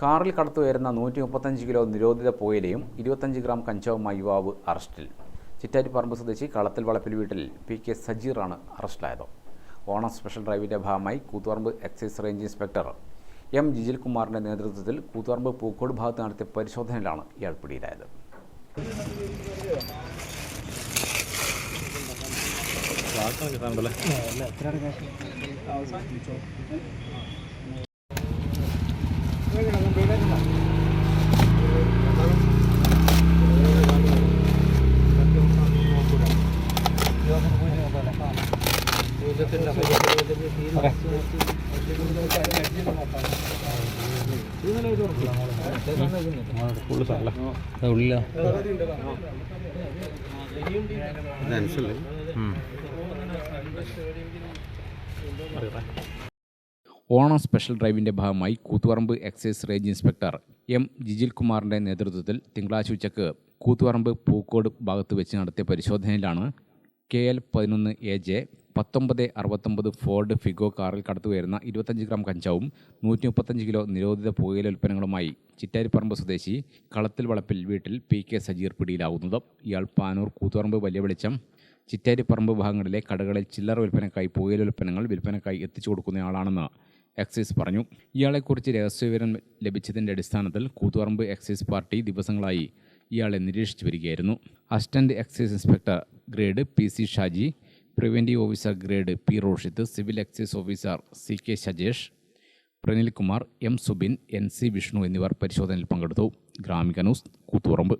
കാറിൽ കടത്തുവരുന്ന നൂറ്റി മുപ്പത്തഞ്ച് കിലോ നിരോധിത പുകയിലയും ഇരുപത്തഞ്ച് ഗ്രാം കഞ്ചാവുമായി യുവാവ് അറസ്റ്റിൽ. ചിറ്റാരിപ്പറമ്പ് സ്വദേശി കളത്തിൽ വളപ്പിൽ വീട്ടിൽ പി കെ സജീറാണ് അറസ്റ്റിലായത്. ഓണം സ്പെഷ്യൽ ഡ്രൈവിന്റെ ഭാഗമായി Koothuparamba excise range inspector M Jijil കുമാറിന്റെ നേതൃത്വത്തിൽ കൂത്തുപറമ്പ് പൂക്കോട് ഭാഗത്ത് നടത്തിയ പരിശോധനയിലാണ് ഇയാൾ പിടിയിലായത്. ഉള്ളില ഓണം സ്പെഷ്യൽ ഡ്രൈവിന്റെ ഭാഗമായി Koothuparamba excise range inspector M Jijil കുമാറിന്റെ നേതൃത്വത്തിൽ തിങ്കളാഴ്ച ഉച്ചയ്ക്ക് കൂത്തുപറമ്പ് പൂക്കോട് ഭാഗത്ത് വെച്ച് നടത്തിയ പരിശോധനയിലാണ് കെ എൽ പതിനൊന്ന് എ ജെ പത്തൊമ്പത് അറുപത്തൊമ്പത് ഫോർഡ് ഫിഗോ കാറിൽ കടത്തുവരുന്ന ഇരുപത്തഞ്ച് ഗ്രാം കഞ്ചാവും നൂറ്റി മുപ്പത്തഞ്ച് കിലോ നിരോധിത പുകയില ഉൽപ്പന്നങ്ങളുമായി ചിറ്റാരിപ്പറമ്പ് സ്വദേശി കളത്തിൽ വളപ്പിൽ വീട്ടിൽ പി കെ സജീർ പിടിയിലാവുന്നത്. ഇയാൾ പാനൂർ കൂത്തുപറമ്പ് വലിയ വെളിച്ചം ചിറ്റാരിപ്പറമ്പ് ഭാഗങ്ങളിലെ കടകളിൽ ചില്ലറ വിൽപ്പനക്കായി പുകയില ഉൽപ്പന്നങ്ങൾ വിൽപ്പനക്കായി എത്തിച്ചു കൊടുക്കുന്നയാളാണെന്ന് എക്സൈസ് പറഞ്ഞു. ഇയാളെക്കുറിച്ച് രഹസ്യവിവരം ലഭിച്ചതിന്റെ അടിസ്ഥാനത്തിൽ കൂത്തുപറമ്പ് എക്സൈസ് പാർട്ടി ദിവസങ്ങളായി ഇയാളെ നിരീക്ഷിച്ചു വരികയായിരുന്നു. Assistant excise inspector grade P C Shaji preventive officer grade P Roshith civil excise officer C K Shajesh Pranilkumar M Subin N C Vishnu എന്നിവർ പരിശോധനയിൽ പങ്കെടുത്തു. ഗ്രാമിക ന്യൂസ് കൂത്തുപറമ്പ്.